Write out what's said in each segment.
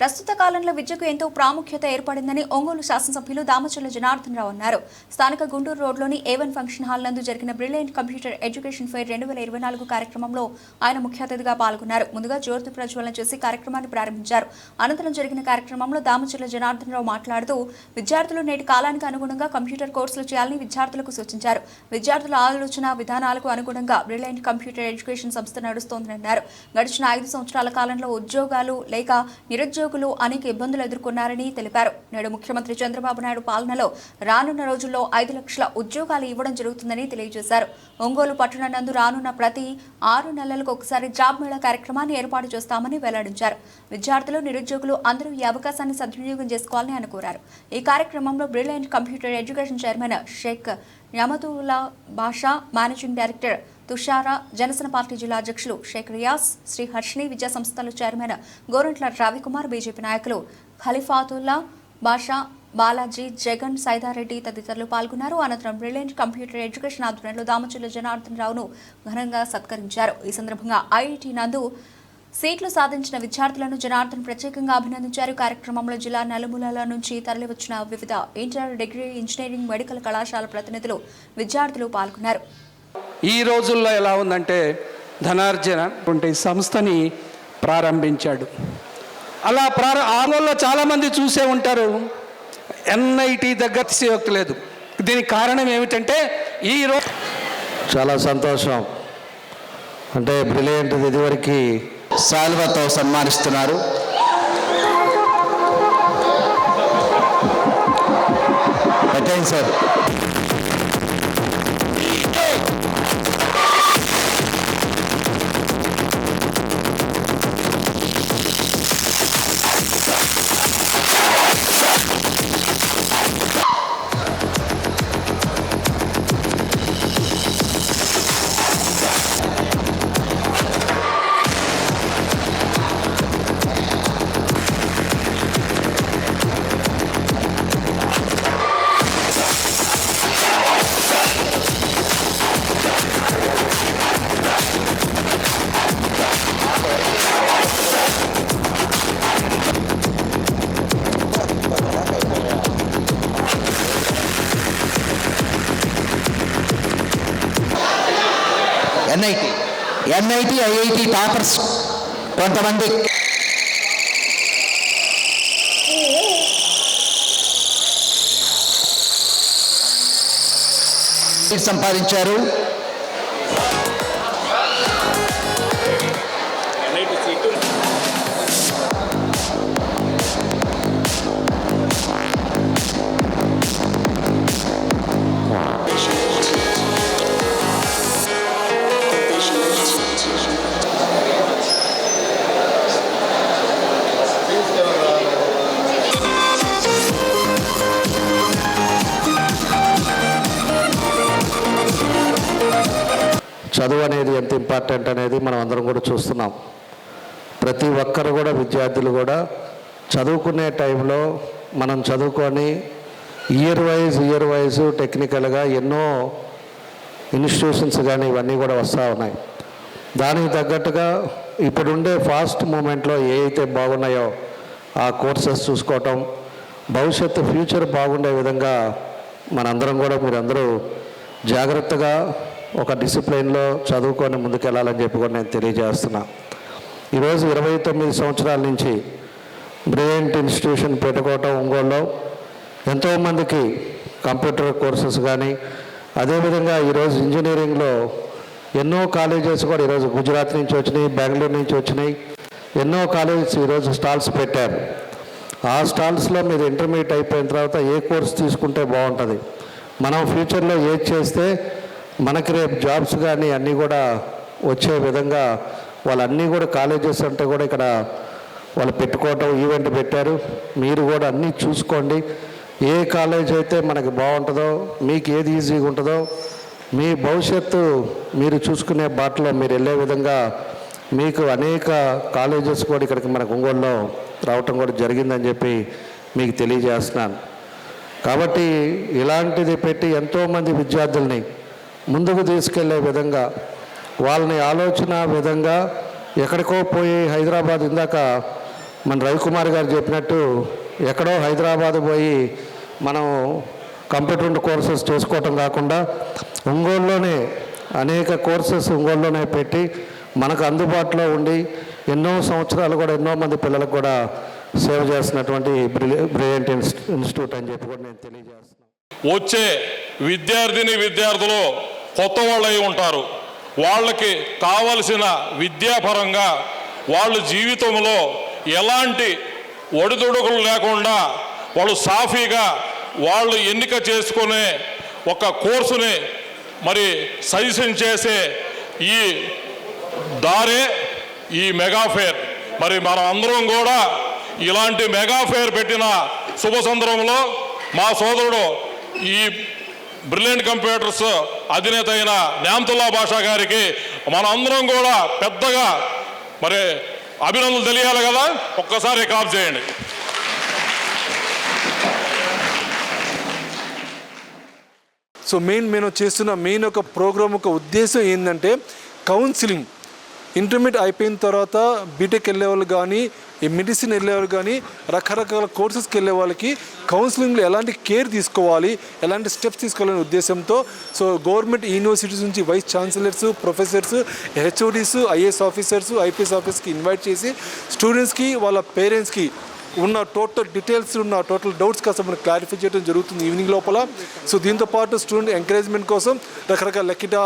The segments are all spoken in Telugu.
ప్రస్తుత కాలంలో విద్యకు ఎంతో ప్రాముఖ్యత ఏర్పడిందని ఒంగోలు శాసనసభ్యులు దామచల్ల జనార్దన్ రావు అన్నారు. స్థానిక గుంటూరు రోడ్లోని ఏవన్ ఫంక్షన్ హాల్ నందు జరిగిన బ్రిలియంట్ కంప్యూటర్ ఎడ్యుకేషన్ ఫెయిర్ రెండు వేల ఇరవై నాలుగు కార్యక్రమంలో ఆయన ముఖ్య అతిథిగా పాల్గొన్నారు. ముందుగా జ్యోతి ప్రజ్వలన చేసి కార్యక్రమాన్ని ప్రారంభించారు. అనంతరం జరిగిన కార్యక్రమంలో దామచల్ల జనార్దన్ రావు మాట్లాడుతూ విద్యార్థులు నేటి కాలానికి అనుగుణంగా కంప్యూటర్ కోర్సులు చేయాలని విద్యార్థులకు సూచించారు. విద్యార్థుల ఆలోచన విధానాలకు అనుగుణంగా బ్రిలియంట్ కంప్యూటర్ ఎడ్యుకేషన్ సంస్థ నడుస్తోందని అన్నారు గడిచిన ఐదు సంవత్సరాల కాలంలో ఉద్యోగాలు లేక నిరుద్యోగులు అనేక ఇబ్బందులు ఎదుర్కొన్నారని తెలిపారు. నేడు ముఖ్యమంత్రి చంద్రబాబు నాయుడు పాలనలో రానున్న రోజుల్లో ఐదు లక్షల ఉద్యోగాలు ఇవ్వడం జరుగుతుందని తెలియజేశారు. ఒంగోలు పట్టణనందు రానున్న ప్రతి ఆరు నెలలకు ఒకసారి జాబ్ మేళా కార్యక్రమాన్ని ఏర్పాటు చేస్తామని వెల్లడించారు. విద్యార్థులు నిరుద్యోగులు అందరూ ఈ అవకాశాన్ని సద్వినియోగం చేసుకోవాలని ఆయన కోరారు. ఈ కార్యక్రమంలో brilliant computer education chairman Shaik Yamatullah Basha managing director Tushara Janasena party జిల్లా అధ్యక్షులు షేక్ రియాస్ శ్రీ హర్షిని విద్యా సంస్థల చైర్మన్ గోరంట్ల రవికుమార్ బీజేపీ నాయకులు ఖలిఫాతుల్లా బాషా బాలాజీ జగన్ సైదారెడ్డి తదితరులు పాల్గొన్నారు. అనంతరం బ్రిలియంట్ కంప్యూటర్ ఎడ్యుకేషన్ ఆధ్వర్యంలో దామచుల్ల జనార్దన్ రావును ఘనంగా సత్కరించారు. ఈ సందర్భంగా ఐఐటి నందు సీట్లు సాధించిన విద్యార్థులను జనార్దన్ ప్రత్యేకంగా అభినందించారు. కార్యక్రమంలో జిల్లా నలుమూలల నుంచి తరలివచ్చిన వివిధ ఇంటర్ డిగ్రీ ఇంజనీరింగ్ మెడికల్ కళాశాల ప్రతినిధులు విద్యార్థులు పాల్గొన్నారు. ఈ రోజుల్లో ఎలా ఉందంటే ధనార్జన వంటి సంస్థని ప్రారంభించాడు. అలా ప్రార ఆందోళనలో చాలామంది చూసే ఉంటారు ఎన్ఐటి దగ్గర లేదు. దీనికి కారణం ఏమిటంటే ఈ రోజు చాలా సంతోషం. అంటే బ్రిలియంట్ ఇదివరకు శాల్వతో సన్మానిస్తున్నారు. పెట్టండి సార్? ఎన్ఐటి ఐఐటి టాపర్స్ కొంతమంది. సంపాదించారు. చదువు అనేది ఎంత ఇంపార్టెంట్ అనేది మనం అందరం కూడా చూస్తున్నాం. ప్రతి ఒక్కరు కూడా విద్యార్థులు కూడా చదువుకునే టైంలో మనం చదువుకొని ఇయర్ వైజ్ ఇయర్ వైజ్ టెక్నికల్గా ఎన్నో ఇన్స్టిట్యూషన్స్ కానీ ఇవన్నీ కూడా వస్తూ ఉన్నాయి. దానికి తగ్గట్టుగా ఇప్పుడుండే ఫాస్ట్ మూమెంట్లో ఏ అయితే బాగున్నాయో ఆ కోర్సెస్ చూసుకోవటం భవిష్యత్తు ఫ్యూచర్ బాగుండే విధంగా మనందరం కూడా మీరందరూ జాగ్రత్తగా ఒక డిసిప్లిన్లో చదువుకొని ముందుకెళ్ళాలని చెప్పి కూడా నేను తెలియజేస్తున్నా. ఈరోజు ఇరవై తొమ్మిది సంవత్సరాల నుంచి బ్రిలియంట్ ఇన్స్టిట్యూషన్ పెట్టుకోవటం ఒంగోలులో ఎంతోమందికి కంప్యూటర్ కోర్సెస్ కానీ అదేవిధంగా ఈరోజు ఇంజనీరింగ్లో ఎన్నో కాలేజెస్ కూడా ఈరోజు గుజరాత్ నుంచి వచ్చినాయి బెంగళూరు నుంచి వచ్చినాయి. ఎన్నో కాలేజెస్ ఈరోజు స్టాల్స్ పెట్టారు. ఆ స్టాల్స్లో మీరు ఇంటర్మీడియట్ అయిపోయిన తర్వాత ఏ కోర్స్ తీసుకుంటే బాగుంటుంది? మనం ఫ్యూచర్లో ఏది చేస్తే మనకి రేపు జాబ్స్ కానీ అన్నీ కూడా వచ్చే విధంగా వాళ్ళన్నీ కూడా కాలేజెస్ అంటే కూడా ఇక్కడ వాళ్ళు పెట్టుకోవటం ఈవెంట్ పెట్టారు. మీరు కూడా అన్నీ చూసుకోండి. ఏ కాలేజ్ అయితే మనకి బాగుంటుందో మీకు ఏది ఈజీగా ఉంటుందో మీ భవిష్యత్తు మీరు చూసుకునే బాటలో మీరు వెళ్ళే విధంగా మీకు అనేక కాలేజెస్ కూడా ఇక్కడికి మనకు ఒంగోలులో రావటం కూడా జరిగిందని చెప్పి మీకు తెలియజేస్తున్నాను. కాబట్టి ఇలాంటిది పెట్టి ఎంతోమంది విద్యార్థుల్ని ముందుకు తీసుకెళ్ళే విధంగా వాళ్ళని ఆలోచన విధంగా ఎక్కడికో పోయి హైదరాబాద్ ఇందాక మన రవికుమార్ గారు చెప్పినట్టు ఎక్కడో హైదరాబాద్ పోయి మనం కంప్యూటర్ కోర్సెస్ చేసుకోవటం కాకుండా ఒంగోలులోనే అనేక కోర్సెస్ ఒంగోలులోనే పెట్టి మనకు అందుబాటులో ఉండి ఎన్నో సంవత్సరాలు కూడా ఎన్నో మంది పిల్లలకు కూడా సేవ చేస్తున్నటువంటి బ్రిలియంట్ ఇన్స్టిట్యూట్ అని చెప్పి కూడా నేను తెలియజేస్తున్నాను. వచ్చే విద్యార్థిని విద్యార్థులు కొత్త వాళ్ళు అయి ఉంటారు. వాళ్ళకి కావలసిన విద్యాపరంగా వాళ్ళ జీవితంలో ఎలాంటి ఒడిదుడుకులు లేకుండా వాళ్ళు సాఫీగా వాళ్ళు ఎన్నిక చేసుకునే ఒక కోర్సుని మరి సజెషన్ చేసే ఈ దారే ఈ మెగాఫేర్ మరి మనం అందరం కూడా ఇలాంటి మెగాఫేర్ పెట్టిన శుభ సందర్భంలో మా సోదరుడు ఈ బ్రిలియంట్ కంప్యూటర్స్ అధినేత అయిన న్యామతుల్లా భాషా గారికి మన అందరం కూడా పెద్దగా మరి అభినందనలు తెలియాలి కదా? ఒక్కసారి కాప్ చేయండి. సో మెయిన్ మేము చేస్తున్న మెయిన్ ఒక ప్రోగ్రామ్ ఒక ఉద్దేశం ఏంటంటే కౌన్సిలింగ్. ఇంటర్మీడియట్ అయిపోయిన తర్వాత బీటెక్ వెళ్ళే వాళ్ళు కానీ ఈ మెడిసిన్ వెళ్ళే వాళ్ళు కానీ రకరకాల కోర్సెస్కి వెళ్ళే వాళ్ళకి కౌన్సిలింగ్లో ఎలాంటి కేర్ తీసుకోవాలి ఎలాంటి స్టెప్స్ తీసుకోవాలనే ఉద్దేశంతో సో గవర్నమెంట్ యూనివర్సిటీస్ నుంచి vice chancellors professors HODs IAS officers IPS ఆఫీస్కి ఇన్వైట్ చేసి స్టూడెంట్స్కి వాళ్ళ పేరెంట్స్కి ఉన్న టోటల్ డీటెయిల్స్ ఉన్న టోటల్ డౌట్స్ కాస్త మనం క్లారిఫై చేయడం జరుగుతుంది ఈవినింగ్ లోపల. సో దీంతో పాటు స్టూడెంట్ ఎంకరేజ్మెంట్ కోసం రకరకాల లెక్కిటా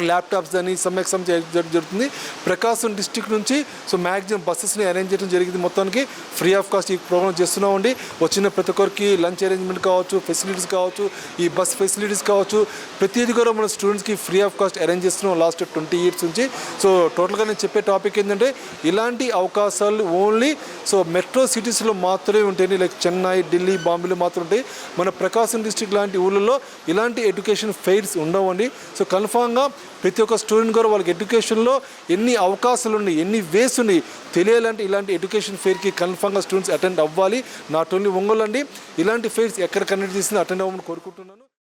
ల్యాప్టాప్స్ అని సమ్ జరుగుతుంది. ప్రకాశం డిస్టిక్ నుంచి సో మ్యాక్సిమం బస్సెస్ని అరేంజ్ చేయడం జరిగింది మొత్తానికి. ఫ్రీ ఆఫ్ కాస్ట్ ఈ ప్రోగ్రామ్ చేస్తున్నామండి. వచ్చిన ప్రతి ఒక్కరికి లంచ్ అరేంజ్మెంట్ కావచ్చు ఫెసిలిటీస్ కావచ్చు ఈ బస్ ఫెసిలిటీస్ కావచ్చు. ప్రతిదీ కూడా మన స్టూడెంట్స్కి ఫ్రీ ఆఫ్ కాస్ట్ అరేంజ్ చేస్తున్నాం లాస్ట్ ట్వంటీ ఇయర్స్ నుంచి. సో టోటల్గా నేను చెప్పే టాపిక్ ఏంటంటే ఇలాంటి అవకాశాలు ఓన్లీ సో మెట్రో సిటీస్లో మాత్రమే ఉంటాయి లైక్ చెన్నై ఢిల్లీ బాంబేలో మాత్రం ఉంటాయి. మన ప్రకాశం డిస్టిక్ లాంటి ఊళ్ళలో ఇలాంటి ఎడ్యుకేషన్ ఫెయిర్స్ ఉండవండి. సో కన్ఫామ్గా ప్రతి ఒక్క స్టూడెంట్ కూడా వాళ్ళకి ఎడ్యుకేషన్లో ఎన్ని అవకాశాలు ఉన్నాయి ఎన్ని వేస్ ఉన్నాయి తెలియాలంటే ఇలాంటి ఎడ్యుకేషన్ ఫెయిర్కి కన్ఫామ్గా స్టూడెంట్స్ అటెండ్ అవ్వాలి. నాట్ ఓన్లీ ఒంగోలు అండి ఇలాంటి ఫెయిర్స్ ఎక్కడ కండక్ట్ చేసింది అటెండ్ అవ్వమని కోరుకుంటున్నాను.